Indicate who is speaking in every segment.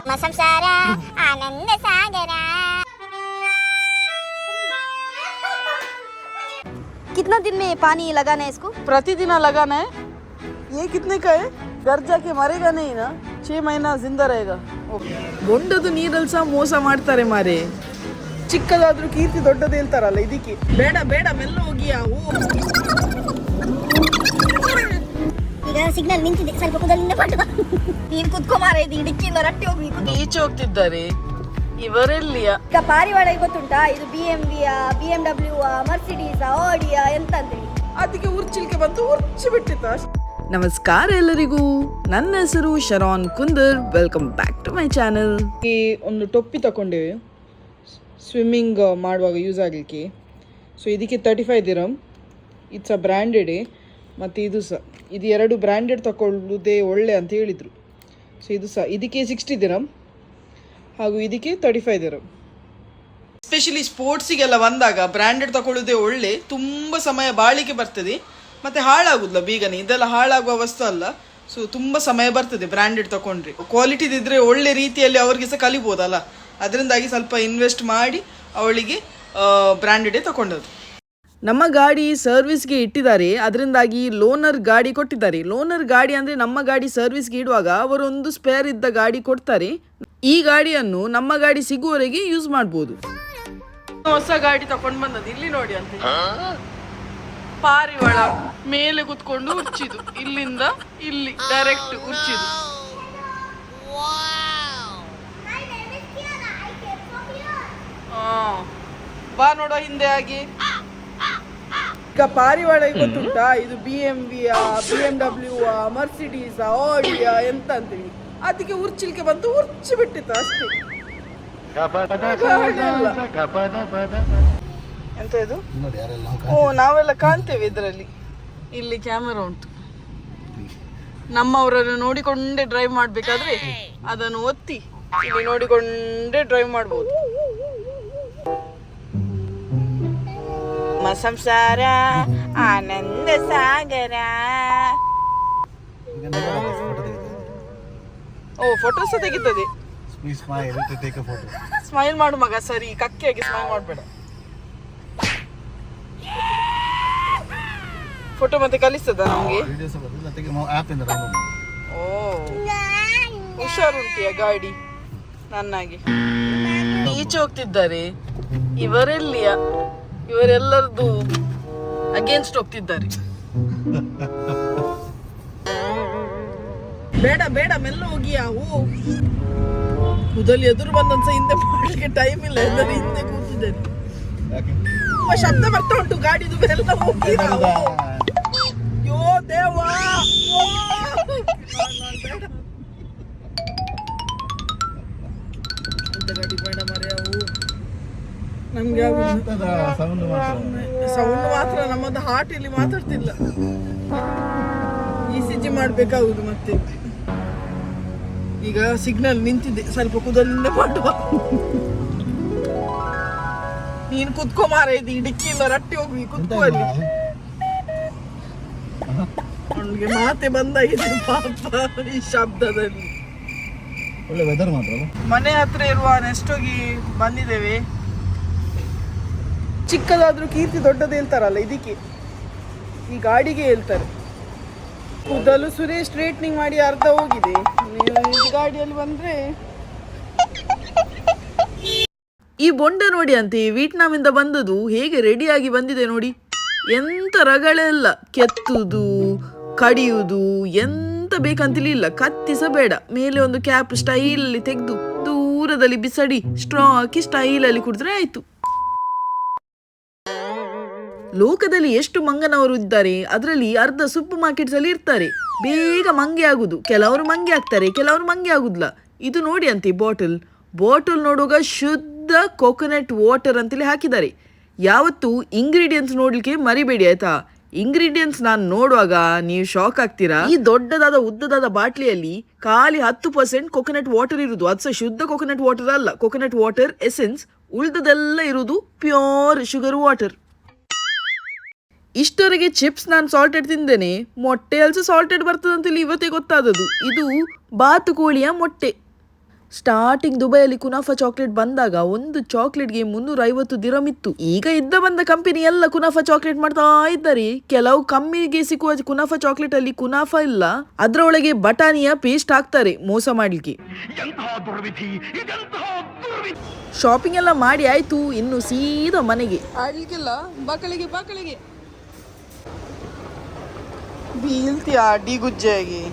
Speaker 1: ನಮ್ಮ ಸಂಸಾರ ಆನಂದ ಸಾಗರ
Speaker 2: कितना दिन में पानी लगाना है इसको
Speaker 3: प्रतिदिन लगाना है ये कितने का है घर जाके मरेगा नहीं ना छह महीना जिंदा रहेगा ಬೊಂಡದು ನೀರಲ್ಲಿ ಸಹ ಮೋಸ ಮಾಡ್ತಾರೆ ಮಾರೆ ಚಿಕ್ಕದಾದ್ರೂ ಕೀರ್ತಿ ದೊಡ್ಡದು ಹೇಳ್ತಾರಲ್ಲ ಇದಕ್ಕೆ ಬೇಡ ಬೇಡ ಮೆಲ್ಲ ಹೋಗಿ ಅವು
Speaker 1: ಈಗ ಸಿಗ್ನಲ್ ನಿಂತಿದೆ. ಸ್ವಲ್ಪ ಕುದಲಿಂದ ಪಟ್ಟು
Speaker 2: ನೀನ್ ಕುತ್ಕೊ ಮಾರ ಇದು ಇಡಿಕ್ಕಿಂದ ರಟ್ಟಿ ಹೋಗ್ಬೇಕು
Speaker 3: ಈಚೆ ಹೋಗ್ತಿದ್ದಾರೆ. ಇವರೆಲ್ಲಿಯ?
Speaker 2: ಈಗ ಪಾರಿವಾಳ ಗೊತ್ತುಂಟಾ ಇದು ಬಿ ಎಂ ವಿಯ ಬಿ ಎಂ ಡಬ್ಲ್ಯೂ ಮರ್ಸಿಡೀಸ್ ಆಡಿಯ ಎಂತ ಅಂತೇಳಿ
Speaker 3: ಅದಕ್ಕೆ ಉರ್ಚಿಲ್ಕೆ ಬಂತು ಉರ್ಚಿ ಬಿಟ್ಟಿತ್ತು ನಮಸ್ಕಾರ ಎಲ್ಲರಿಗೂ. ನನ್ನ ಹೆಸರು Sharon Kunder. Welcome back to my channel ಈ ಒಂದು ಟೊಪ್ಪಿ ತಗೊಂಡೇವೆ ಸ್ವಿಮ್ಮಿಂಗ್ ಮಾಡುವಾಗ ಯೂಸ್ ಆಗಲಿಕ್ಕೆ. ಸೊ ಇದಕ್ಕೆ thirty five dirham it's a ಬ್ರ್ಯಾಂಡೆಡೇ ಮತ್ತು ಇದು ಸಹ ಇದು ಎರಡು ಬ್ರ್ಯಾಂಡೆಡ್ ತಗೊಳ್ಳೋದೇ ಒಳ್ಳೆ ಅಂತ ಹೇಳಿದರು. ಸೊ ಇದು ಸಹ ಇದಕ್ಕೆ ಸಿಕ್ಸ್ಟಿ ದಿರಮ್ ಹಾಗೂ ಇದಕ್ಕೆ ತರ್ಟಿ ಫೈವ್ ದಿರಮ್ ಎಸ್ಪೆಷಲಿ ಸ್ಪೋರ್ಟ್ಸಿಗೆಲ್ಲ ಬಂದಾಗ ಬ್ರ್ಯಾಂಡೆಡ್ ತಗೊಳ್ಳೋದೇ ಒಳ್ಳೆ, ತುಂಬ ಸಮಯ ಬಾಳಿಕೆ ಬರ್ತದೆ, ಮತ್ತೆ ಹಾಳಾಗುದಿಲ್ಲ ಬೇಗನೆ, ಇದೆಲ್ಲ ಹಾಳಾಗುವ ವಸ್ತು ಅಲ್ಲ. ಸೊ ತುಂಬ ಸಮಯ ಬರ್ತದೆ ಬ್ರ್ಯಾಂಡೆಡ್ ತಗೊಂಡ್ರೆ ಕ್ವಾಲಿಟಿದಿದ್ರೆ ಒಳ್ಳೆ ರೀತಿಯಲ್ಲಿ ಅವ್ರಿಗೆ ಸಹ ಕಲಿಬೋದಲ್ಲ. ಅದರಿಂದಾಗಿ ಸ್ವಲ್ಪ ಇನ್ವೆಸ್ಟ್ ಮಾಡಿ ಅವಳಿಗೆ ಬ್ರ್ಯಾಂಡೆಡೇ ತಗೊಂಡದ್ದು ನಮ್ಮ ಗಾಡಿ ಸರ್ವಿಸ್ಗೆ ಇಟ್ಟಿದ್ದಾರೆ. ಅದರಿಂದಾಗಿ ಲೋನರ್ ಗಾಡಿ ಕೊಟ್ಟಿದ್ದಾರೆ. ಲೋನರ್ ಗಾಡಿ ಅಂದರೆ ನಮ್ಮ ಗಾಡಿ ಸರ್ವಿಸ್ಗೆ ಇಡುವಾಗ ಅವರೊಂದು ಸ್ಪೇರ್ ಇದ್ದ ಗಾಡಿ ಕೊಡ್ತಾರೆ. ಈ ಗಾಡಿಯನ್ನು ನಮ್ಮ ಗಾಡಿ ಸಿಗುವವರೆಗೆ ಯೂಸ್ ಮಾಡ್ಬೋದು. ಹೊಸ ಗಾಡಿ ತಕೊಂಡ್ ಬಂದದ್ದು ಇಲ್ಲಿ ನೋಡಿ ಅಂತ ಪಾರಿವಾಳ ಮೇಲೆ ಕುತ್ಕೊಂಡು ಉರ್ಚಿದು. ಇಲ್ಲಿಂದ ಇಲ್ಲಿ ಡೈರೆಕ್ಟ್ ಉರ್ಚಿದು. ಆ, ಬಾ ನೋಡೋ ಹಿಂದೆ ಆಗಿ. ಈಗ ಪಾರಿವಾಳ ಗೊತ್ತುಂಟಾ? ಇದು B M V B M W Mercedes ಆಡಿಯ ಎಂತ ಅಂತೀವಿ. ಅದಕ್ಕೆ ಉರ್ಚಿಲ್ಕೆ ಬಂತು, ಉರ್ಚಿ ಬಿಟ್ಟಿತ್ತು ಅಷ್ಟೇ. ಎಂತ ಇದು? ಓ, ನಾವೆಲ್ಲ ಕಾಣ್ತೇವೆ ಇದರಲ್ಲಿ. ಇಲ್ಲಿ ಕ್ಯಾಮೆರಾ ಉಂಟು. ನಮ್ಮವರನ್ನು ನೋಡಿಕೊಂಡೇ ಡ್ರೈವ್ ಮಾಡಬೇಕಾದ್ರೆ ಅದನ್ನು ಒತ್ತಿ ಇಲ್ಲಿ ನೋಡಿಕೊಂಡೇ ಡ್ರೈವ್ ಮಾಡ್ಬೋದು. ನಮ್ಮ ಸಂಸಾರ ಆನಂದ ಸಾಗರ. ಓ ಫೋಟೋ ಸಹ ತೆಗಿತದೆ. ಸ್ಮೈಲ್ ಮಾಡು ಮಗ ಸರಿ ಕಕ್ಕಿಯಾಗಿ ಸ್ಮೈಲ್ ಮಾಡಬೇಡ. ಫೋಟೋ ಮತ್ತೆ ಕಲಿಸ್ತದ ನಮಗೆ. ಓ ಹುಷಾರುಂಟಿಯ ಗಾಡಿ ನನ್ನಾಗಿ. ಈಚೆ ಹೋಗ್ತಿದ್ದಾರೆ. ಇವರೆಲ್ಲಿಯ? ಇವರೆಲ್ಲರದು ಅಗೇನ್ಸ್ಟ್ ಹೋಗ್ತಿದ್ದಾರೆ ಬೇಡ ಬೇಡ ಮೆಲ್ಲ ಹೋಗಿ ಅವು ಕೂದಲು ಎದುರು ಬಂದಂತ ಹಿಂದೆ ಮಾಡ್ಲಿಕ್ಕೆ ಟೈಮ್ ಇಲ್ಲ ಎಲ್ಲರೂ ಹಿಂದೆ ಕೂತಿದ್ದಾರೆ ತುಂಬಾ ಶಬ್ದ ಬರ್ತಾ ಉಂಟು ಗಾಡಿದು ಎಲ್ಲ ಹೋಗಿ ನಾವು ಯೋ ದೇವಾ ಓ! ನಾನ್- ನಾನ್ ಬೇಡ. ಅಂತ ಗಾಡಿ ಬೇಡ ಮರೆ ಅವು ನಮ್ಗೆ. ಸೌಂಡ್ ಮಾತ್ರ. ನಮ್ಮದು ಹಾರ್ಟ್ ಇಲ್ಲಿ ಮಾತಾಡ್ತಿಲ್ಲ. ಇ ಸಿ ಜಿ ಮಾಡ್ಬೇಕಾಗುದು ಮತ್ತೆ. ಈಗ ಸಿಗ್ನಲ್ ನಿಂತಿದೆ ಸ್ವಲ್ಪ ಕುದಲಿಂದ ಮಾಡುವ. ನೀನ್ ಕುತ್ಕೋ ಮಾರ ಇದು ಡಿಕ್ಕಿಯಿಂದ ರಟ್ಟಿ ಹೋಗಿ ಕುತ್ಕೋ ಅಲ್ಲಿ. ಅವನಿಗೆ ಮಾತೆ ಬಂದಾಗಿದೆ ಪಾಪ ಈ ಶಬ್ದದಲ್ಲಿ.
Speaker 4: ಒಳ್ಳೆ ವೆದರ್ ಮಾತ್ರ
Speaker 3: ಮನೆ ಹತ್ರ ಇರುವ ನೆಸ್ಟೋಗಿ ಬಂದಿದ್ದೇವೆ. ಚಿಕ್ಕದಾದ್ರೂ ಕೀರ್ತಿ ದೊಡ್ಡದು ಹೇಳ್ತಾರಲ್ಲ ಇದಕ್ಕೆ. ಈ ಗಾಡಿಗೆ ಹೇಳ್ತಾರೆ. ಕೂದಲು ಸುರೇಶ್ ಸ್ಟ್ರೇಟ್ನಿಂಗ್ ಮಾಡಿ ಅರ್ಧ ಹೋಗಿದೆ. ಗಾಡಿಯಲ್ಲಿ ಬಂದ್ರೆ. ಈ ಬೊಂಡ ನೋಡಿ ಅಂತೆ ವಿಯಟ್ನಾಮಿಂದ ಬಂದದು ಹೇಗೆ ರೆಡಿಯಾಗಿ ಬಂದಿದೆ ನೋಡಿ. ಎಂತ ರಗಳೆಲ್ಲ ಕೆತ್ತುದು ಕಡಿಯುವುದು, ಎಂತ ಬೇಕಂತಿಲ್ಲ, ಇಲ್ಲ ಕತ್ತಿಸ ಬೇಡ ಮೇಲೆ ಒಂದು ಕ್ಯಾಪ್ ಸ್ಟೈಲಲ್ಲಿ ತೆಗೆದು ದೂರದಲ್ಲಿ ಬಿಸಡಿ ಸ್ಟ್ರಾ ಹಾಕಿ ಸ್ಟೈಲಲ್ಲಿ ಕುಡಿದ್ರೆ ಆಯ್ತು. ಲೋಕದಲ್ಲಿ ಎಷ್ಟು ಮಂಗನವರು ಇದ್ದಾರೆ, ಅದರಲ್ಲಿ ಅರ್ಧ ಸೂಪರ್ ಮಾರ್ಕೆಟ್ಸ್ ಅಲ್ಲಿ ಇರ್ತಾರೆ. ಬೇಗ ಮಂಗೆ ಆಗುದು. ಕೆಲವರು ಮಂಗೆ ಆಗ್ತಾರೆ ಕೆಲವರು ಮಂಗೆ ಆಗುದಿಲ್ಲ. ಇದು ನೋಡಿ ಅಂತೆ ಬಾಟಲ್. ಬಾಟಲ್ ನೋಡುವಾಗ ಶುದ್ಧ ಕೋಕೋನಟ್ ವಾಟರ್ ಅಂತೇಳಿ ಹಾಕಿದ್ದಾರೆ. ಯಾವತ್ತು ಇಂಗ್ರೀಡಿಯೆಂಟ್ಸ್ ನೋಡಲಿಕ್ಕೆ ಮರಿಬೇಡಿ, ಆಯ್ತಾ? ಇಂಗ್ರೀಡಿಯೆಂಟ್ಸ್ ನಾನು ನೋಡುವಾಗ ನೀವು ಶಾಕ್ ಆಗ್ತೀರಾ? ಈ ದೊಡ್ಡದಾದ, ಉದ್ದದಾದ ಬಾಟ್ಲಿಯಲ್ಲಿ ಖಾಲಿ ಹತ್ತು ಪರ್ಸೆಂಟ್ ಕೊಕೊನಟ್ ವಾಟರ್ ಇರುವುದು ಅದು ಸಹ ಶುದ್ಧ ಕೊಕೊನಟ್ ವಾಟರ್ ಅಲ್ಲ. ಕೊಕೊನಟ್ ವಾಟರ್ ಎಸೆನ್ಸ್ ಉಳಿದದೆಲ್ಲ ಇರುವುದು ಪ್ಯೂರ್ ಶುಗರ್ ವಾಟರ್
Speaker 5: ಇಷ್ಟವರೆಗೆ ಚಿಪ್ಸ್ ನಾನು ಸಾಲ್ಟೆಡ್ ತಿಂದೇನೆ ಮೊಟ್ಟೆ ಅಲ್ಸ ಸಾಲ್ಟೆಡ್ ಬರ್ತದಂತೇಳಿ ಇವತ್ತೇ ಗೊತ್ತಾದದು ಇದು ಬಾತುಕೋಳಿಯ ಮೊಟ್ಟೆ. ಸ್ಟಾರ್ಟಿಂಗ್ ದುಬೈಯಲ್ಲಿ ಕುನಾಫಾ ಚಾಕ್ಲೇಟ್ ಬಂದಾಗ ಒಂದು ಚಾಕ್ಲೇಟ್ಗೆ ಮುನ್ನೂರ ಐವತ್ತು ದಿರಮಿತ್ತು ಈಗ ಇದ್ದ ಬಂದ ಕಂಪನಿ ಎಲ್ಲ ಕುನಾಫಾ ಚಾಕ್ಲೇಟ್ ಮಾಡ್ತಾ ಇದ್ದಾರೆ. ಕೆಲವು ಕಮ್ಮಿಗೆ ಸಿಕ್ಕುವ ಕುನಾಫಾ ಚಾಕ್ಲೇಟ್ ಅಲ್ಲಿ ಕುನಾಫಾ ಇಲ್ಲ. ಅದರೊಳಗೆ ಬಟಾಣಿಯ ಪೇಸ್ಟ್ ಹಾಕ್ತಾರೆ ಮೋಸ ಮಾಡ್ಲಿಕ್ಕೆ. ಶಾಪಿಂಗ್ ಎಲ್ಲ ಮಾಡಿ ಆಯ್ತು ಇನ್ನು ಸೀದಾ ಮನೆಗೆ. ಬಾಕಳಿಗೆ आडी गुज जाएगी।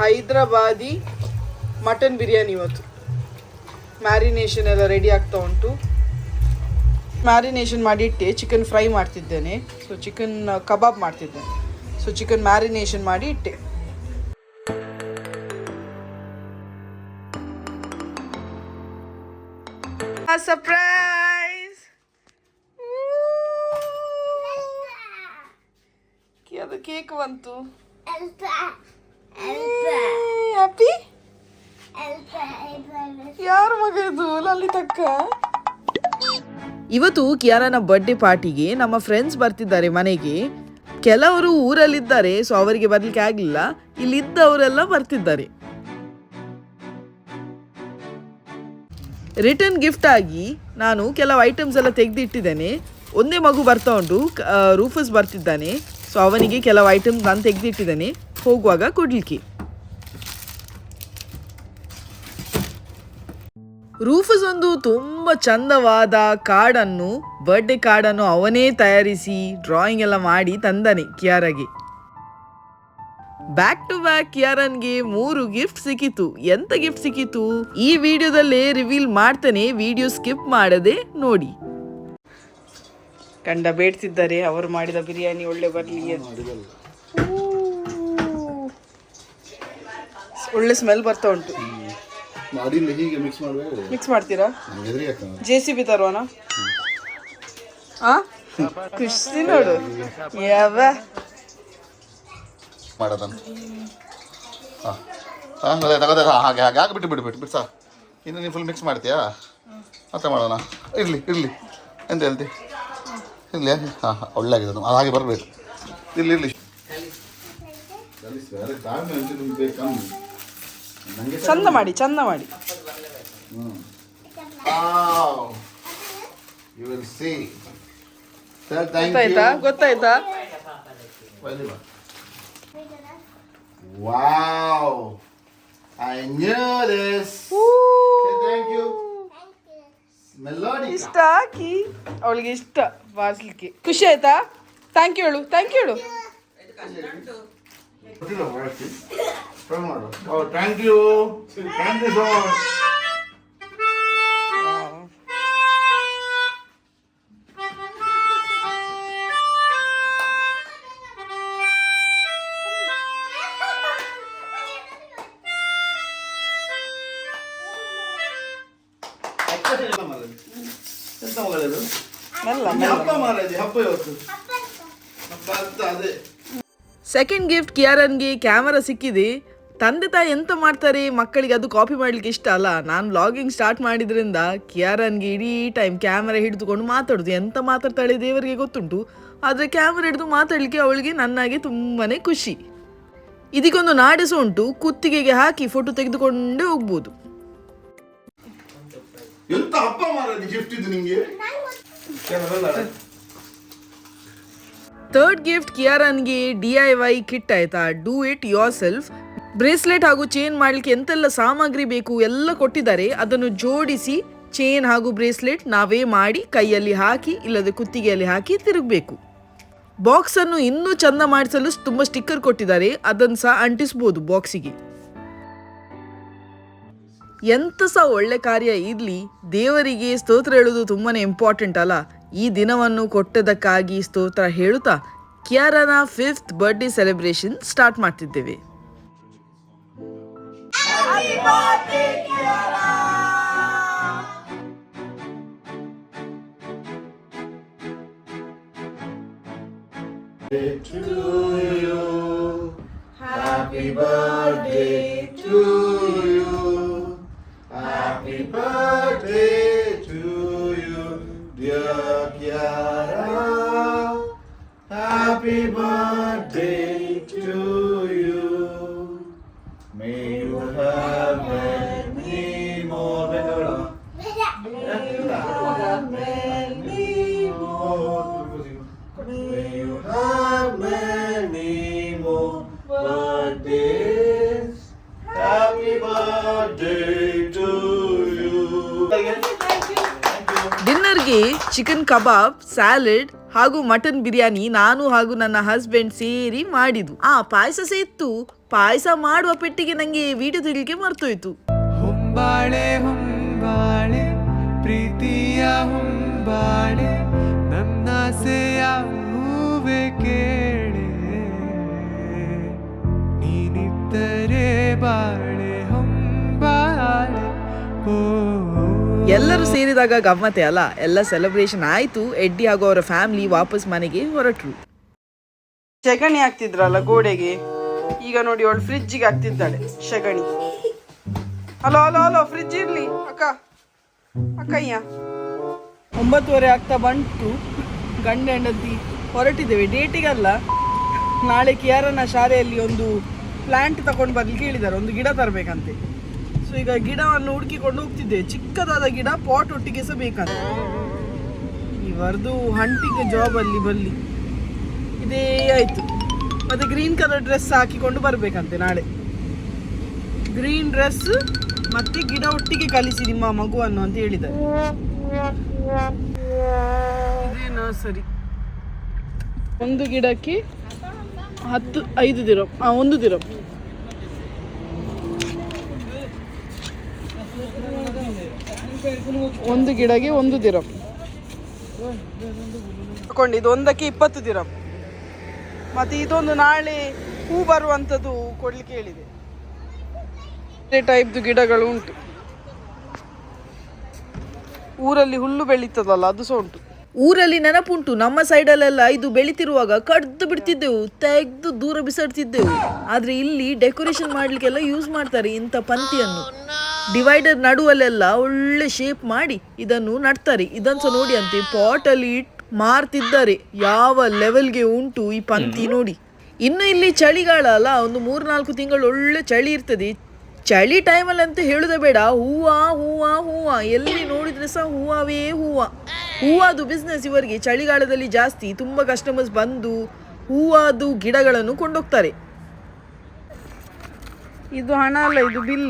Speaker 5: ಹೈದ್ರಾಬಾದಿ ಮಟನ್ ಬಿರಿಯಾನಿ ಇವತ್ತು ಮ್ಯಾರಿನೇಷನ್ ಎಲ್ಲ ರೆಡಿ ಆಗ್ತಾ ಉಂಟು. ಮ್ಯಾರಿನೇಷನ್ ಮಾಡಿ ಇಟ್ಟೆ ಚಿಕನ್ ಫ್ರೈ ಮಾಡ್ತಿದ್ದೇನೆ. ಸೊ ಚಿಕನ್ ಕಬಾಬ್ ಮಾಡ್ತಿದ್ದೇನೆ ಸೊ ಚಿಕನ್ ಮ್ಯಾರಿನೇಷನ್ ಮಾಡಿ ಇಟ್ಟೆ ಸರ್ಪ್ರೈಸ್ ಅದು ಕೇಕ್ ಬಂತು. ಹ್ಯಾಪಿ ಯಾರ ಮಗ ಇದು ಲಲಿತಕ್ಕ? ಇವತ್ತು ಕಿಯಾರನ ಬರ್ಡೇ ಪಾರ್ಟಿಗೆ ನಮ್ಮ ಫ್ರೆಂಡ್ಸ್ ಬರ್ತಿದ್ದಾರೆ ಮನೆಗೆ. ಕೆಲವರು ಊರಲ್ಲಿದ್ದಾರೆ ಸೊ ಅವರಿಗೆ ಬರ್ಲಿಕ್ಕೆ ಆಗಲಿಲ್ಲ. ಇಲ್ಲಿದ್ದವರೆಲ್ಲ ಬರ್ತಿದ್ದಾರೆ. ರಿಟರ್ನ್ ಗಿಫ್ಟ್ ಆಗಿ ನಾನು ಕೆಲವು ಐಟಮ್ಸ್ ಎಲ್ಲ ತೆಗೆದಿಟ್ಟಿದ್ದೇನೆ. ಒಂದೇ ಮಗು ಬರ್ತಾ ಉಂಟು ರೂಫಸ್ ಬರ್ತಿದ್ದಾನೆ. ಸೊ ಅವನಿಗೆ ಕೆಲವು ಐಟಮ್ಸ್ ನಾನು ತೆಗೆದಿಟ್ಟಿದ್ದೇನೆ. ಹೋಗುವಾಗ ಕೊಡ್ಲಿಕ್ಕೆ. ರೂಫಸ್ ಒಂದು ತುಂಬ ಚಂದವಾದ ಕಾರ್ಡನ್ನು ಬರ್ಡೇ ಕಾರ್ಡನ್ನು ಅವನೇ ತಯಾರಿಸಿ ಡ್ರಾಯಿಂಗ್ ಎಲ್ಲ ಮಾಡಿ ತಂದಾನೆ ಕಿಯಾರಾಗೆ. ಬ್ಯಾಕ್ ಟು ಬ್ಯಾಕ್ ಕಿಯಾರನ್ಗೆ ಮೂರು ಗಿಫ್ಟ್ ಸಿಕ್ಕಿತು ಎಂತ ಗಿಫ್ಟ್ ಸಿಕ್ಕಿತು ಈ ವಿಡಿಯೋದಲ್ಲೇ ರಿವೀಲ್ ಮಾಡ್ತೇನೆ. ವಿಡಿಯೋ ಸ್ಕಿಪ್ ಮಾಡದೆ ನೋಡಿ. ಕಂಡ ಬೇಡ್ತಿದ್ದಾರೆ ಅವರು ಮಾಡಿದ ಬಿರಿಯಾನಿ ಒಳ್ಳೆ ಬರಲಿ ಒಳ್ಳೆ ಸ್ಮೆಲ್ ಬರ್ತಾ ಉಂಟು.
Speaker 4: ಮಿಕ್ಸ್
Speaker 5: ಮಾಡ್ತೀರಾ? ಜೆ ಸಿ ಬಿ ತರುವನ? ಖುಷಿ ನೋಡು. ಯಾವ
Speaker 4: ಮಾಡೋದನ್ನು ಹಾಂ ಹಾಂ ಹಾಗೆ ಹಾಗೆ ಹಾಗೆ ಬಿಟ್ಟು ಬಿಡು ಬಿಟ್ಟು ಬಿಡ್ಸ ಇನ್ನು ನೀವು ಫುಲ್ ಮಿಕ್ಸ್ ಮಾಡ್ತೀಯಾ? ಮತ್ತೆ ಮಾಡೋಣ. ಇರಲಿ ಇರಲಿ. ಎಂತ ಹೇಳ್ತಿ? ಇರಲಿ ಹಾಂ ಹಾಂ ಒಳ್ಳೆ ಆಗಿದೆ ಅದು ಹಾಗೆ ಬರಬೇಕು. ಇಲ್ಲಿ ಇರಲಿ.
Speaker 5: ಚಂದ ಮಾಡಿ ಚಂದ ಮಾಡಿ.
Speaker 4: ಯು
Speaker 5: ಗೊತ್ತಾಯ್ತಾ?
Speaker 4: ಯು
Speaker 5: ಗೊತ್ತಾಯ್ತಾ
Speaker 4: Wow! I knew this. Thank thank you. Melodica.
Speaker 5: ಇಷ್ಟ ಹಾಕಿ ಅವಳಿಗೆ ಇಷ್ಟ ಬಾರಿಸ್ಲಿಕ್ಕೆ ಖುಷಿ ಆಯ್ತಾ? ಥ್ಯಾಂಕ್ ಯು ಹೇಳು ಥ್ಯಾಂಕ್ ಯು ಹೇಳು.
Speaker 4: Thank you thank you so thank ಹಬ್ಬ ಮಾರಾಯ್ದೆ, ಹಬ್ಬ ಇವತ್ತು ಹಬ್ಬ ಅಂತ ಅದೇ.
Speaker 5: ಸೆಕೆಂಡ್ ಗಿಫ್ಟ್ ಕಿಯಾರನ್ಗೆ ಕ್ಯಾಮರಾ ಸಿಕ್ಕಿದೆ. ತಂದೆ ತಾಯಿ ಎಂತ ಮಾಡ್ತಾರೆ? ಮಕ್ಕಳಿಗೆ ಅದು ಕಾಪಿ ಮಾಡ್ಲಿಕ್ಕೆ ಇಷ್ಟ ಅಲ್ಲ. ನಾನು ವ್ಲಾಗಿಂಗ್ ಸ್ಟಾರ್ಟ್ ಮಾಡಿದ್ರಿಂದ ಕಿಯಾರನ್ಗೆ ಇಡೀ ಟೈಮ್ ಕ್ಯಾಮರಾ ಹಿಡಿದುಕೊಂಡು ಮಾತಾಡುದು. ಎಂತ ಮಾತಾಡ್ತಾಳೆ ದೇವರಿಗೆ ಗೊತ್ತುಂಟು. ಆದರೆ ಕ್ಯಾಮರಾ ಹಿಡಿದು ಮಾತಾಡಲಿಕ್ಕೆ ಅವಳಿಗೆ ನನ್ನಾಗೆ ತುಂಬಾನೇ ಖುಷಿ. ಇದಕ್ಕೊಂದು ನಾಡಿಸ ಉಂಟು. ಕುತ್ತಿಗೆಗೆ ಹಾಕಿ ಫೋಟೋ ತೆಗೆದುಕೊಂಡೇ ಹೋಗ್ಬೋದು. ಥರ್ಡ್ ಗಿಫ್ಟ್ ಕಿಯಾರನ್ಗೆ ಡಿ ಐ ವೈ ಕಿಟ್ ಆಯ್ತಾ? Do it yourself bracelet ಹಾಗೂ ಚೇನ್ ಮಾಡಲಿಕ್ಕೆ ಎಂತೆಲ್ಲ ಸಾಮಗ್ರಿ ಬೇಕು ಎಲ್ಲ ಕೊಟ್ಟಿದ್ದಾರೆ. ಅದನ್ನು ಜೋಡಿಸಿ ಚೇನ್ ಹಾಗೂ ಬ್ರೇಸ್ಲೆಟ್ ನಾವೇ ಮಾಡಿ ಕೈಯಲ್ಲಿ ಹಾಕಿ, ಇಲ್ಲದೆ ಕುತ್ತಿಗೆಯಲ್ಲಿ ಹಾಕಿ ತಿರುಗಬೇಕು. ಬಾಕ್ಸ್ ಅನ್ನು ಇನ್ನೂ ಚಂದ ಮಾಡಿಸಲು ತುಂಬ ಸ್ಟಿಕ್ಕರ್ ಕೊಟ್ಟಿದ್ದಾರೆ. ಅದನ್ನು ಸಹ ಅಂಟಿಸ್ಬೋದು ಬಾಕ್ಸಿಗೆ ಎಂತ ಸಹ ಒಳ್ಳೆ ಕಾರ್ಯ ಇರಲಿ ದೇವರಿಗೆ ಸ್ತೋತ್ರ ಹೇಳೋದು ತುಂಬಾ ಇಂಪಾರ್ಟೆಂಟ್ ಅಲ್ಲ ಈ ದಿನವನ್ನು ಕೊಟ್ಟದಕ್ಕಾಗಿ ಸ್ತೋತ್ರ ಹೇಳುತ್ತಾ ಕ್ಯಾರನ ಫಿಫ್ತ್ ಬರ್ಡೇ ಸೆಲೆಬ್ರೇಷನ್ ಸ್ಟಾರ್ಟ್ ಮಾಡ್ತಿದ್ದೇವೆ
Speaker 4: to you. Happy birthday to you. Happy birthday
Speaker 3: to you, dear chicken kebab salad ಹಾಗೂ ಮಟನ್ ಬಿರಿಯಾನಿ ನಾನು ಹಾಗೂ ನನ್ನ ಹಸ್ಬೆಂಡ್ ಸೇರಿ ಮಾಡಿದ್ದು. ಆ ಪಾಯಸ ಸಹ ಇತ್ತು ಪಾಯಸ ಮಾಡುವ ಪೆಟ್ಟಿಗೆ ನಂಗೆ ವಿಡಿಯೋ ತೆಗಿಲಿಕ್ಕೆ ಮರ್ತೋಯ್ತು.
Speaker 6: ಹೊಂಬಾಳೆ ಹೊಂಬಾಳೆ, ಪ್ರೀತಿಯ ಹೊಂಬಾಳೆ ನನ್ನಾಸೆಯ ಹೂವೆ ಕೇಳೆ. ನೀನಿದ್ದರೆ ಬಾಳೆ, ಹೊಂಬಾಳೆ, ಓ
Speaker 3: ಎಲ್ಲರೂ ಸೇರಿದಾಗ ಗಮ್ಮತೆ ಅಲ್ಲ? ಎಲ್ಲ ಸೆಲೆಬ್ರೇಷನ್ ಆಯ್ತು ಎಡ್ಡಿ ಹಾಗೂ ಅವರ ಫ್ಯಾಮಿಲಿ ವಾಪಸ್ ಮನೆಗೆ ಹೊರಟ್ರು. ಸೆಗಣಿ ಹಾಕ್ತಿದ್ರಲ್ಲ ಗೋಡೆಗೆ? ಈಗ ನೋಡಿ ಅವಳು ಫ್ರಿಜ್ಜಿಗೆ ಹಾಕ್ತಿದ್ದಾಳೆ ಸೆಗಣಿ ಹಲೋ ಹಲೋ ಹಲೋ ಫ್ರಿಜ್ ಇರ್ಲಿ. ಅಕ್ಕ ಅಕ್ಕಯ್ಯ. ಒಂಬತ್ತುವರೆ ಆಗ್ತಾ ಬಂತು. ಗಂಡ ಹೆಂಡತಿ ಹೊರಟಿದ್ದೇವೆ. ಡೇಟಿಗಲ್ಲ. ನಾಳೆ ಕಿಯಾರನ ಶಾಲೆಯಲ್ಲಿ ಒಂದು ಪ್ಲಾಂಟ್ ತಗೊಂಡು ಬರ್ಲಿಕ್ಕೆ ಹೇಳಿದ್ದಾರೆ. ಒಂದು ಗಿಡ ತರಬೇಕಂತೆ. ಸೊ ಈಗ ಗಿಡವನ್ನು ಹುಡುಕಿಕೊಂಡು ಹೋಗ್ತಿದ್ದೆ. ಚಿಕ್ಕದಾದ ಗಿಡ ಪಾಟ್ ಒಟ್ಟಿಗೆ ಸಹ ಬೇಕಂತ ಇವರದು ಹಂಟಿಗೆ ಜಾಬಲ್ಲಿ ಬಲ್ಲಿ ಇದೇ ಆಯ್ತು. ಮತ್ತೆ ಗ್ರೀನ್ ಕಲರ್ ಡ್ರೆಸ್ ಹಾಕಿಕೊಂಡು ಬರಬೇಕಂತೆ ನಾಳೆ. ಗ್ರೀನ್ ಡ್ರೆಸ್ ಮತ್ತೆ ಗಿಡ ಒಟ್ಟಿಗೆ ಕಲಿಸಿ ನಿಮ್ಮ ಮಗುವನ್ನು ಅಂತ ಹೇಳಿದ್ದಾರೆ. ಇದೇ ನರ್ಸರಿ ಒಂದು ಗಿಡಕ್ಕೆ ಹತ್ತು, ಐದು ದಿರಂ ಒಂದು ದಿರಂ ಒಂದು ಗಿಡಗೆ ಒಂದು ದಿರಂ. ಇದು ಒಂದಕ್ಕೆ ಇಪ್ಪತ್ತು ದಿರಂ. ಮತ್ತೆ ಇದೊಂದು ನಾಳೆ ಹೂ ಬರುವಂಥದ್ದು ಕೊಡ್ಲಿಕ್ಕೆ ಹೇಳಿದೆ. ಬೇರೆ ಟೈಪ್ದು ಗಿಡಗಳು ಉಂಟು. ಊರಲ್ಲಿ ಹುಲ್ಲು ಬೆಳೀತದಲ್ಲ, ಅದು ಸಹ ಉಂಟು. ಊರಲ್ಲಿ ನೆನಪುಂಟು ನಮ್ಮ ಸೈಡಲ್ಲೆಲ್ಲ ಇದು ಬೆಳಿತಿರುವಾಗ ಕಡ್ದು ಬಿಡ್ತಿದ್ದೆವು ತೆಗೆದು ದೂರ ಬಿಸಾಡ್ತಿದ್ದೆವು. ಆದ್ರೆ ಇಲ್ಲಿ ಡೆಕೋರೇಷನ್ ಮಾಡ್ಲಿಕ್ಕೆಲ್ಲ ಯೂಸ್ ಮಾಡ್ತಾರೆ ಇಂಥ ಪಂತಿಯನ್ನು. ಡಿವೈಡರ್ ನಡುವಲ್ಲೆಲ್ಲ ಒಳ್ಳೆ ಶೇಪ್ ಮಾಡಿ ಇದನ್ನು ನಡ್ತಾರೆ. ಇದನ್ನು ಸಹ ನೋಡಿ ಅಂತೆ ಪಾಟ್ ಅಲ್ಲಿ ಇಟ್ಟು ಮಾರ್ತಿದ್ದಾರೆ. ಯಾವ ಲೆವೆಲ್ಗೆ ಉಂಟು ಈ ಪಂತಿ ನೋಡಿ. ಇನ್ನು ಇಲ್ಲಿ ಚಳಿಗಾಲ ಅಲ್ಲ ಒಂದು ಮೂರ್ನಾಲ್ಕು ತಿಂಗಳು ಒಳ್ಳೆ ಚಳಿ ಇರ್ತದೆ. ಚಳಿ ಟೈಮಲ್ಲಿ ಅಂತ ಹೇಳುದೇ ಬೇಡ ಹೂವ ಹೂವ ಹೂವ. ಎಲ್ಲಿ ನೋಡಿದ್ರೆ ಸಹ ಹೂವವೇ ಹೂವ. ಹೂವದು ಬಿಸ್ನೆಸ್ ಇವರಿಗೆ ಚಳಿಗಾಲದಲ್ಲಿ ಜಾಸ್ತಿ ತುಂಬ ಕಸ್ಟಮರ್ಸ್ ಬಂದು ಹೂವಾದು ಗಿಡಗಳನ್ನು ಕೊಂಡೋಗ್ತಾರೆ. ಇದು ಹಣ ಅಲ್ಲ ಇದು ಬಿಲ್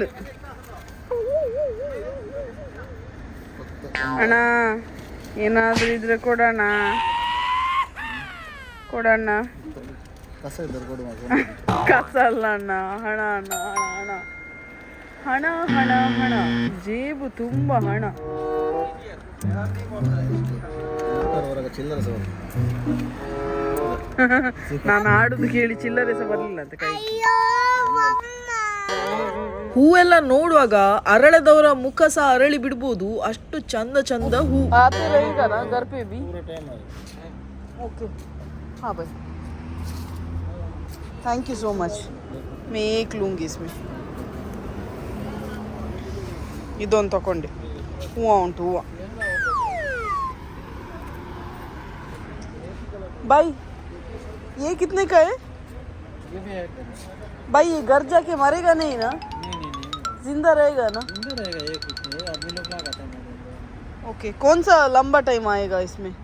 Speaker 3: ಅಣ್ಣ ಏನಾದ್ರೂ ಇದ್ರೆ ಕೊಡೋಣ ಕೊಡೋಣ ಕಸ ಅಲ್ಲ ಅಣ್ಣ ಹಣ ಅಣ್ಣ ಹಣ ಹಣ. ಹಣ ಹಣ ಹಣ. ಜೇಬು ತುಂಬ ಹಣ. ನಾನು ಆಡುದು ಕೇಳಿ ಚಿಲ್ಲರೆ ಸಹ ಬರಲಿಲ್ಲ ಅಂತ ಹೂವೆಲ್ಲ ನೋಡುವಾಗ ಅರಳದವರ ಮುಖ ಸಹ ಅರಳಿ ಬಿಡ್ಬೋದು. ಅಷ್ಟು ಚಂದ ಚಂದ ಹೂ. Thank you so much make ಲೂಂಗೀಸ್ ಮೇ ಇದೊಂದು ತಗೊಂಡೆ ಹೂವು ಉಂಟು ಹೂವು भाई ये कितने का है? भाई ये घर जाके मरेगा नहीं ना? ज़िंदा रहेगा ना? ओके कौन सा लंबा टाइम आएगा इसमें?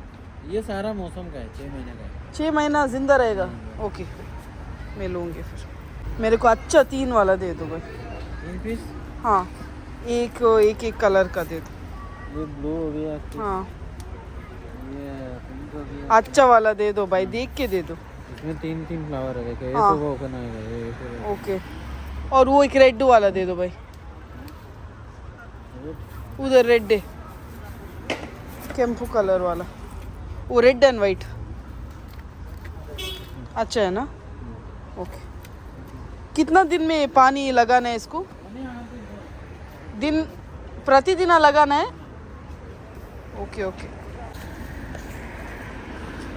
Speaker 6: ये सारा मौसम का है छः महीने का है।
Speaker 3: छः महीना ज़िंदा रहेगा? ओके मैं लूँगी फिर। मेरे को अच्छा तीन वाला दे दो भाई।
Speaker 6: तीन पीस
Speaker 3: हाँ एक एक एक कलर का दे दो।
Speaker 6: ये ब्लू हो गया
Speaker 3: हाँ
Speaker 6: ये हो।
Speaker 3: अच्छा वाला दे दो भाई देख के दे दो।
Speaker 6: इसमें तीन तीन फ्लावर है देखो
Speaker 3: हाँ।
Speaker 6: ये एक
Speaker 3: ओके। और वो एक रेड वाला दे दो भाई। उधर रेड है। केम्पू कलर वाला। वो रेड एंड वाइट अच्छा है ना? ओके कितना दिन में पानी लगाना है इसको? दिन प्रतिदिन लगाना है? ओके ओके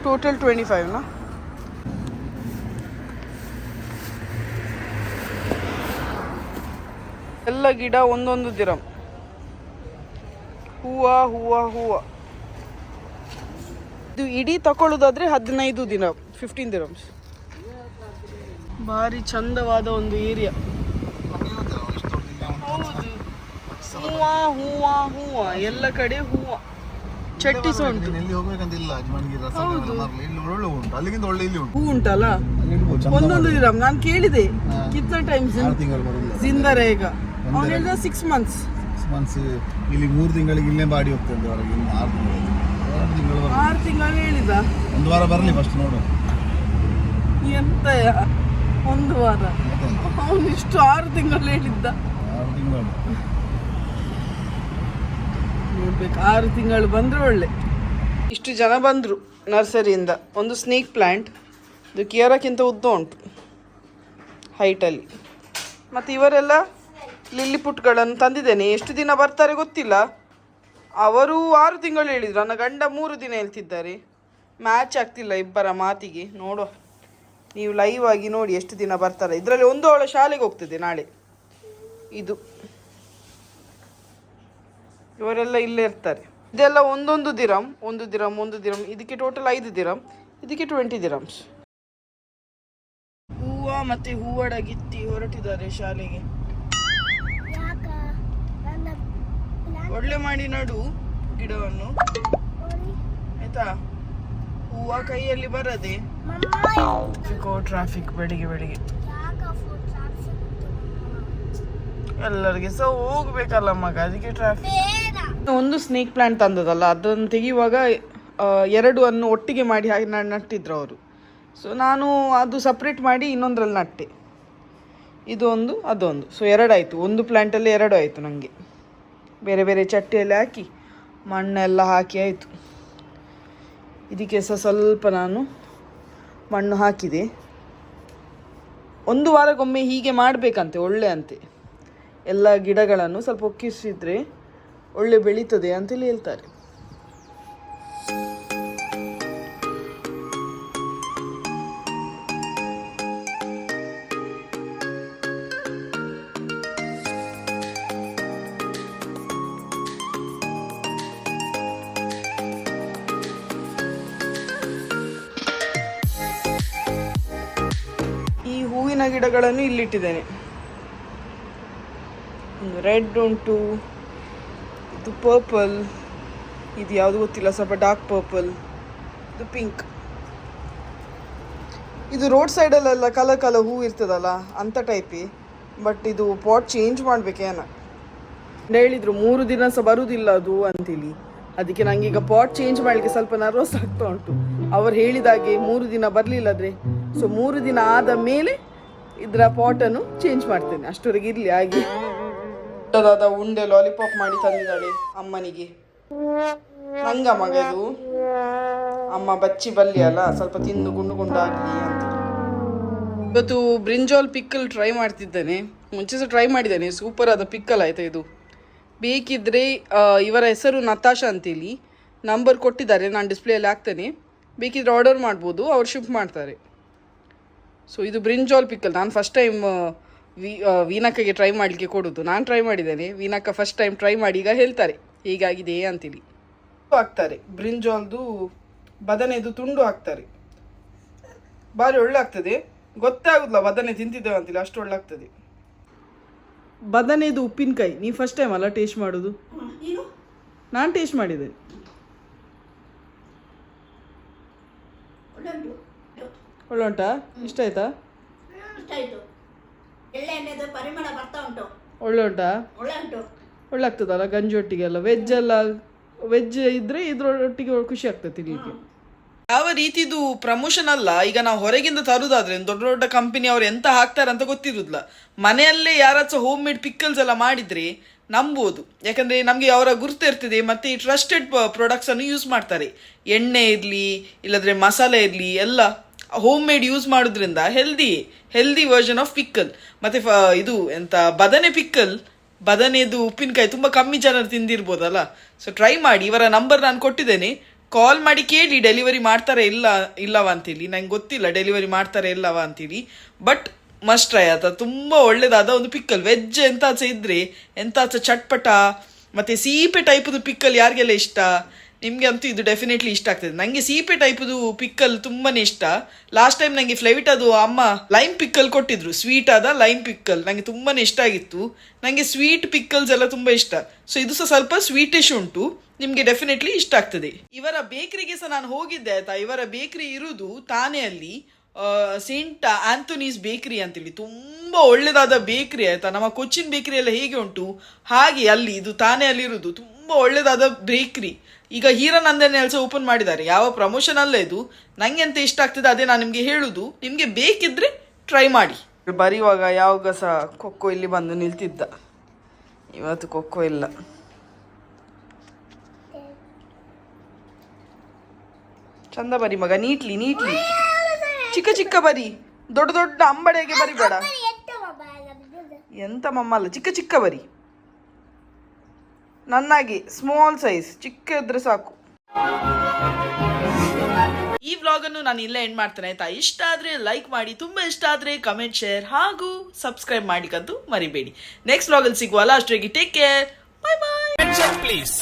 Speaker 3: ಟೋಟಲ್ ಟ್ವೆಂಟಿ ಫೈವ್ನ ಎಲ್ಲ ಗಿಡ ಒಂದೊಂದು ದಿರಮ್ ಹೂವ ಹೂವ ಹೂವ. ಇದು ಇಡೀ ತಗೊಳ್ಳೋದಾದ್ರೆ ಹದಿನೈದು ದಿನ ಫಿಫ್ಟೀನ್ ದಿರಮ್ಸ್ ಭಾರಿ ಚಂದವಾದ ಒಂದು ಏರಿಯಾ. ಹೂವ ಹೂವ ಹೂವ. ಎಲ್ಲ ಕಡೆ ಹೂವು. ಚಟ್ಟಿ ಸಹ ಉಂಟು.
Speaker 4: ಎಲ್ಲಿ ಹೋಗ್ಬೇಕಂತಿಲ್ಲ ಅಜ್ಮನ್ಗಿ ರಸ ಇಲ್ಲಿ ಒಳ್ಳೆ ಉಂಟು ಅಲ್ಲಿಗಿಂತ ಒಳ್ಳೆ ಇಲ್ಲಿ ಉಂಟು.
Speaker 3: ಹೂ ಉಂಟಲ್ಲ? ಒಂದೊಂದು ದಿರಂ ನಾನು ಕೇಳಿದೆ. ಕಿತ್ತ ಟೈಮ್
Speaker 4: ಆರು ತಿಂಗಳು ಬರೋದಿಲ್ಲ
Speaker 3: ಜಿಂದ ರೇಗ ಅವ್ನು ಹೇಳಿದ ಸಿಕ್ಸ್ ಮಂತ್ಸ್
Speaker 4: ಸಿಕ್ಸ್ ಮಂತ್ಸ್ ಇಲ್ಲಿ ಮೂರು ತಿಂಗಳಿಗೆ ಇಲ್ಲೇ ಬಾಡಿ ಹೋಗ್ತದೆ ಹೊರಗೆ ಇನ್ನು ಆರು ತಿಂಗಳು ತಿಂಗಳು
Speaker 3: ಆರು ತಿಂಗಳು ಹೇಳಿದ.
Speaker 4: ಒಂದು ವಾರ ಬರಲಿ ಫಸ್ಟ್ ನೋಡು.
Speaker 3: ಎಂತ ಒಂದು ವಾರ. ಅವನು ಇಷ್ಟು ಆರು ತಿಂಗಳು ಹೇಳಿದ್ದ.
Speaker 4: ಆರು ತಿಂಗಳು.
Speaker 3: ನೋಡ್ಬೇಕು ಆರು ತಿಂಗಳು ಬಂದರೆ ಒಳ್ಳೆ. ಇಷ್ಟು ಜನ ಬಂದರು ನರ್ಸರಿಯಿಂದ. ಒಂದು ಸ್ನೇಕ್ ಪ್ಲ್ಯಾಂಟ್ ಇದು ಕಿಯರಕ್ಕಿಂತ ಉದ್ದ ಉಂಟು. ಹೈಟಲ್ಲಿ ಮತ್ತು ಇವರೆಲ್ಲ ಲಿಲ್ಲಿ ಪುಟ್ಗಳನ್ನು ತಂದಿದ್ದೇನೆ. ಎಷ್ಟು ದಿನ ಬರ್ತಾರೆ ಗೊತ್ತಿಲ್ಲ. ಅವರು ಆರು ತಿಂಗಳು ಹೇಳಿದರು. ನನ್ನ ಗಂಡ ಮೂರು ದಿನ ಹೇಳ್ತಿದ್ದಾರೆ. ಮ್ಯಾಚ್ ಆಗ್ತಿಲ್ಲ ಇಬ್ಬರ ಮಾತಿಗೆ. ನೋಡುವ. ನೀವು ಲೈವ್ ಆಗಿ ನೋಡಿ ಎಷ್ಟು ದಿನ ಬರ್ತಾರೆ. ಇದರಲ್ಲಿ ಒಂದು ಅವಳ ಶಾಲೆಗೆ ಹೋಗ್ತದೆ ನಾಳೆ. ಇದು. ಇವರೆಲ್ಲ ಇಲ್ಲೇ ಇರ್ತಾರೆ. ಇದೆಲ್ಲ ಒಂದೊಂದು ದಿರಂ ಒಂದು ದಿರಂ ಒಂದು ದಿರಂ ಇದಕ್ಕೆ ಟೋಟಲ್ ಐದು ದಿರಂ ಇದಕ್ಕೆ ಟ್ವೆಂಟಿ ದಿರಮ್ಸ್ ಹೂವ ಮತ್ತೆ ಹೂವಡ ಗಿತ್ತಿ ಹೊರಟಿದ್ದಾರೆ ಶಾಲೆಗೆ. ಒಳ್ಳೆ ಮಾಡಿ ನಡು ಗಿಡವನ್ನು. ಆಯ್ತಾ? ಹೂವ ಕೈಯಲ್ಲಿ ಬರದೆ. ಟ್ರಾಫಿಕ್ ಬೆಳಿಗ್ಗೆ ಬೆಳಿಗ್ಗೆ. ಎಲ್ಲರಿಗೆ ಸಹ ಹೋಗ್ಬೇಕಲ್ಲ ಮಗ ಅದಕ್ಕೆ ಟ್ರಾಫಿಕ್ ಒಂದು ಸ್ನೇಕ್ ಪ್ಲಾಂಟ್ ತಂದದಲ್ಲ, ಅದನ್ನು ತೆಗೆಯುವಾಗ ಎರಡು ಅನ್ನು ಒಟ್ಟಿಗೆ ಮಾಡಿ ಹಾಗೆ ನಟ್ಟಿದ್ರು ಅವರು. ಸೊ ನಾನು ಅದು ಸಪ್ರೇಟ್ ಮಾಡಿ ಇನ್ನೊಂದರಲ್ಲಿ ನಟ್ಟೆ. ಇದು ಒಂದು, ಅದೊಂದು. ಸೊ ಎರಡಾಯಿತು. ಒಂದು ಪ್ಲ್ಯಾಂಟಲ್ಲಿ ಎರಡು ಆಯಿತು ನನಗೆ ಬೇರೆ ಬೇರೆ ಚಟ್ಟಿಯಲ್ಲಿ ಹಾಕಿ, ಮಣ್ಣೆಲ್ಲ ಹಾಕಿ ಆಯಿತು. ಇದಕ್ಕೆ ಸಹ ಸ್ವಲ್ಪ ನಾನು ಮಣ್ಣು ಹಾಕಿದೆ. ಒಂದು ವಾರಕ್ಕೊಮ್ಮೆ ಹೀಗೆ ಮಾಡಬೇಕಂತೆ ಒಳ್ಳೆ ಅಂತೆ ಎಲ್ಲ ಗಿಡಗಳನ್ನು ಸ್ವಲ್ಪ ಒಕ್ಕಿಸಿದ್ರೆ ಒಳ್ಳೆ ಬೆಳೀತದೆ ಅಂತೇಳಿ ಹೇಳ್ತಾರೆ. ಗಿಡಗಳನ್ನು ಇಲ್ಲಿಟ್ಟಿದ್ದೇನೆ. ರೆಡ್ ಉಂಟು ಇದು ಪರ್ಪಲ್ ಇದು ಯಾವುದು ಗೊತ್ತಿಲ್ಲ, ಸ್ವಲ್ಪ ಡಾರ್ಕ್ ಪರ್ಪಲ್ ಇದು ಪಿಂಕ್ ಇದು ರೋಡ್ ಸೈಡಲ್ಲೆಲ್ಲ ಕಲರ್ ಕಲರ್ ಹೂ ಇರ್ತದಲ್ಲ ಅಂಥ ಟೈಪಿ ಬಟ್ ಇದು ಪಾಟ್ ಚೇಂಜ್ ಮಾಡಬೇಕೇನ ಹೇಳಿದ್ರು, ಮೂರು ದಿನ ಸಹ ಬರುವುದಿಲ್ಲ ಅದು ಅಂತೇಳಿ ಅದಕ್ಕೆ ನಂಗೆ ಈಗ ಪಾಟ್ ಚೇಂಜ್ ಮಾಡಲಿಕ್ಕೆ ಸ್ವಲ್ಪ ನರ್ವಸ್ ಆಗ್ತಾ ಉಂಟು. ಅವ್ರು ಹೇಳಿದಾಗೆ ಮೂರು ದಿನ ಬರಲಿಲ್ಲದ್ರೆ ಸೊ ಮೂರು ದಿನ ಆದ ಮೇಲೆ ಇದರ ಪಾಟನ್ನು ಚೇಂಜ್ ಮಾಡ್ತೇನೆ. ಅಷ್ಟವರೆಗೆ ಇರಲಿ, ಹಾಗೆ. ದೊಡ್ಡದಾದ ಉಂಡೆ ಲಾಲಿಪಾಪ್ ಮಾಡಿ ತಂದಿದ್ದಾಳೆ ಅಮ್ಮನಿಗೆ. ನಂಗ ಮಗದು. ಅಮ್ಮ ಬಚ್ಚಿ ಬಲ್ಲಿ ಅಲ್ಲ, ಸ್ವಲ್ಪ ತಿಂದು ಗುಂಡು ಗುಂಡಾಗಲಿ ಅಂತ. ಇವತ್ತು ಬ್ರಿಂಜಾಲ್ ಪಿಕ್ಕಲ್ ಟ್ರೈ ಮಾಡ್ತಿದ್ದೇನೆ. ಮುಂಚೆ ಸಹ ಟ್ರೈ ಮಾಡಿದ್ದೇನೆ ಸೂಪರ್ ಆದ ಪಿಕ್ಕಲ್ ಆಯ್ತಾ ಇದು. ಬೇಕಿದ್ರೆ ಇವರ ಹೆಸರು ನತಾಶಾ ಅಂತೇಳಿ. ನಂಬರ್ ಕೊಟ್ಟಿದ್ದಾರೆ, ನಾನು ಡಿಸ್ಪ್ಲೇಯಲ್ಲಿ ಹಾಕ್ತೇನೆ. ಬೇಕಿದ್ರೆ ಆರ್ಡರ್ ಮಾಡ್ಬೋದು, ಅವ್ರು ಶಿಫ್ಟ್ ಮಾಡ್ತಾರೆ. ಸೊ ಇದು ಬ್ರಿಂಜಾಲ್ ಪಿಕ್ಕಲ್, ನಾನು ಫಸ್ಟ್ ಟೈಮ್ ವಿ ವೀನಕ್ಕಗೆ ಟ್ರೈ ಮಾಡಲಿಕ್ಕೆ ಕೊಡೋದು. ನಾನು ಟ್ರೈ ಮಾಡಿದ್ದೇನೆ. ವೀನಕ್ಕ ಫಸ್ಟ್ ಟೈಮ್ ಟ್ರೈ ಮಾಡಿ ಈಗ ಹೇಳ್ತಾರೆ. ಹೀಗಾಗಿದೆ ಅಂತೇಳಿ ಹಾಕ್ತಾರೆ. ಬ್ರಿಂಜಾಲ್ದು ಬದನೆದು ತುಂಡು ಹಾಕ್ತಾರೆ. ಭಾರಿ ಒಳ್ಳೆ ಆಗ್ತದೆ ಗೊತ್ತಾಗುದಿಲ್ಲ ಬದನೆ ತಿಂತಿದ್ದೇವೆ ಅಂತೇಳಿ ಅಷ್ಟು ಒಳ್ಳೆ ಆಗ್ತದೆ ಬದನೆದು ಉಪ್ಪಿನಕಾಯಿ. ನೀವು ಫಸ್ಟ್ ಟೈಮ್ ಅಲ್ಲ ಟೇಸ್ಟ್ ಮಾಡೋದು? ನಾನು? ಟೇಸ್ಟ್ ಮಾಡಿದೆ. ಒಳ್ಳೆ ಉಂಟಾ. ಇಷ್ಟ ಆಯ್ತಾ?
Speaker 7: ಇಷ್ಟ ಆಯ್ತು. ಎಳ್ಳೆ ಎಣ್ಣೆದು ಪರಿಮಳ ಬರ್ತಾ ಉಂಟು.
Speaker 3: ಒಳ್ಳೆ ಉಂಟಾ?
Speaker 7: ಒಳ್ಳೆ ಉಂಟು.
Speaker 3: ಒಳ್ಳೆ ಆಗ್ತದಲ್ಲ ಗಂಜಿ ಒಟ್ಟಿಗೆಲ್ಲ? ವೆಜ್ ಎಲ್ಲ ವೆಜ್ ಇದ್ರೆ ಇದ್ರೊಟ್ಟಿಗೆ ಖುಷಿ ಆಗ್ತದೆ ತಿನ್ಲಿಕ್ಕೆ. ಯಾವ ರೀತಿದು ಪ್ರಮೋಷನ್ ಅಲ್ಲ ಈಗ ನಾವು ಹೊರಗಿಂದ ತರುದಾದ್ರೆ ದೊಡ್ಡ ದೊಡ್ಡ ಕಂಪನಿ ಅವ್ರು ಎಂತ ಹಾಕ್ತಾರೆ ಅಂತ ಗೊತ್ತಿರುದಿಲ್ಲ. ಮನೆಯಲ್ಲೇ ಯಾರಾದ್ರೂ ಹೋಮ್ ಮೇಡ್ ಪಿಕ್ಕಲ್ಸ್ ಎಲ್ಲ ಮಾಡಿದ್ರೆ ನಂಬೋದು. ಯಾಕಂದ್ರೆ ನಮಗೆ ಅವರ ಗುರುತು ಇರ್ತದೆ ಮತ್ತೆ ಈ ಟ್ರಸ್ಟೆಡ್ ಪ್ರಾಡಕ್ಟ್ಸ್ ಅನ್ನು ಯೂಸ್ ಮಾಡ್ತಾರೆ. ಎಣ್ಣೆ ಇರಲಿ ಇಲ್ಲದ್ರೆ ಮಸಾಲೆ ಇರಲಿ ಎಲ್ಲ. ಹೋಮ್ ಮೇಡ್ ಯೂಸ್ ಮಾಡೋದ್ರಿಂದ healthy healthy version of pickle ಮತ್ತೆ ಇದು ಎಂತ, ಬದನೆ ಪಿಕ್ಕಲ್ ಬದನೆದು ಉಪ್ಪಿನಕಾಯಿ ತುಂಬ ಕಮ್ಮಿ ಜನರು ತಿಂದಿರ್ಬೋದಲ್ಲ? ಸೊ ಟ್ರೈ ಮಾಡಿ. ಇವರ ನಂಬರ್ ನಾನು ಕೊಟ್ಟಿದ್ದೇನೆ. ಕಾಲ್ ಮಾಡಿ ಕೇಳಿ ಡೆಲಿವರಿ ಮಾಡ್ತಾರೆ ಇಲ್ಲ, ಇಲ್ಲವ ಅಂತೇಳಿ ನಂಗೆ ಗೊತ್ತಿಲ್ಲ ಡೆಲಿವರಿ ಮಾಡ್ತಾರೆ ಇಲ್ಲವ ಅಂತೇಳಿ ಬಟ್ ಮಸ್ಟ್ ಟ್ರೈ ಆತ ತುಂಬ ಒಳ್ಳೇದಾದ ಒಂದು ಪಿಕ್ಕಲ್ ವೆಜ್ ಎಂತಾಚ ಇದ್ರೆ ಎಂತಾಚ ಚಟ್ಪಟ, ಮತ್ತೆ ಸೀಪೆ ಟೈಪದು ಪಿಕ್ಕಲ್ ಯಾರಿಗೆಲ್ಲ ಇಷ್ಟ? ನಿಮಗೆ ಅಂತೂ ಇದು ಡೆಫಿನೆಟ್ಲಿ ಇಷ್ಟ ಆಗ್ತದೆ. ನನಗೆ ಸೀಪೆ ಟೈಪ್ದು ಪಿಕ್ಕಲ್ ತುಂಬಾನೇ ಇಷ್ಟ. ಲಾಸ್ಟ್ ಟೈಮ್ ನನಗೆ ಫ್ಲೈಟ್ ಅದು ಅಮ್ಮ ಲೈಮ್ ಪಿಕ್ಕಲ್ ಕೊಟ್ಟಿದ್ರು. ಸ್ವೀಟ್ ಆದ ಲೈಮ್ ಪಿಕ್ಕಲ್ ನನಗೆ ತುಂಬಾನೇ ಇಷ್ಟ ಆಗಿತ್ತು. ನನಗೆ ಸ್ವೀಟ್ ಪಿಕ್ಕಲ್ಸ್ ಎಲ್ಲ ತುಂಬ ಇಷ್ಟ. ಸೊ ಇದು ಸಹ ಸ್ವಲ್ಪ ಸ್ವೀಟಿಶ್ ಉಂಟು. ನಿಮಗೆ ಡೆಫಿನೆಟ್ಲಿ ಇಷ್ಟ ಆಗ್ತದೆ. ಇವರ ಬೇಕರಿಗೆ ಸಹ ನಾನು ಹೋಗಿದ್ದೆ, ಆಯ್ತಾ? ಇವರ ಬೇಕರಿ ಇರುವುದು ತಾನೆಯಲ್ಲಿ ಸೇಂಟ್ ಆಂಥೋನೀಸ್ ಬೇಕರಿ ಅಂತೇಳಿ. ತುಂಬ ಒಳ್ಳೆದಾದ ಬೇಕರಿ, ಆಯ್ತಾ? ನಮ್ಮ ಕೊಚ್ಚಿನ್ ಬೇಕರಿ ಎಲ್ಲ ಹೇಗೆ ಉಂಟು? ಹಾಗೆ ಅಲ್ಲಿ, ಇದು ತಾನೇ ಅಲ್ಲಿ ಇರುವುದು ತುಂಬ
Speaker 5: ಒಳ್ಳೇದಾದ ಬೇಕ್ರಿ. ಈಗ ಹೀರಾನಂದನ್ ಎಲ್ಸ ಓಪನ್ ಮಾಡಿದ್ದಾರೆ. ಯಾವ ಪ್ರಮೋಷನ್ ಅಲ್ಲ ಇದು. ನಂಗೆ ಎಂತ ಇಷ್ಟ ಆಗ್ತದೆ ಅದೇ ನಾನು ನಿಮಗೆ ಹೇಳುದು. ನಿಮಗೆ ಬೇಕಿದ್ರೆ ಟ್ರೈ ಮಾಡಿ. ಬರೆಯುವಾಗ ಯಾವಾಗ ಸಹ ಖೋಖೋ ಇಲ್ಲಿ ಬಂದು ನಿಲ್ತಿದ್ದ. ಇವತ್ತು ಖೋಖೋ ಇಲ್ಲ. ಚಂದ ಬರಿ ಮಗ ನೀಟ್ಲಿ ನೀಟ್ಲಿ. ಚಿಕ್ಕ ಚಿಕ್ಕ ಬರಿ. ದೊಡ್ಡ ದೊಡ್ಡ ಅಂಬಡೆಗೆ ಬರಿಬೇಡ. ಎಂತ ಮಮ್ಮ ಅಲ್ಲ ಚಿಕ್ಕ ಚಿಕ್ಕ ಬರಿ. ನನ್ನಾಗಿ ಸ್ಮಾಲ್ ಸೈಜ್ ಚಿಕ್ಕದ್ರೆ ಸಾಕು. ಈ ವ್ಲಾಗ್ ಅನ್ನು ನಾನು ಇಲ್ಲೇ ಎಂಡ್ ಮಾಡ್ತೇನೆ ಆಯ್ತಾ? ಇಷ್ಟ ಆದ್ರೆ ಲೈಕ್ ಮಾಡಿ ತುಂಬಾ ಇಷ್ಟ ಆದ್ರೆ ಕಮೆಂಟ್ ಶೇರ್ ಹಾಗೂ ಸಬ್ಸ್ಕ್ರೈಬ್ ಮಾಡಿಕಂತೂ ಮರಿಬೇಡಿ. ನೆಕ್ಸ್ಟ್ ವ್ಲಾಗ್ ಅಲ್ಲಿ ಸಿಗುವಲ್ಲ ಅಷ್ಟೇ take care bye bye
Speaker 8: please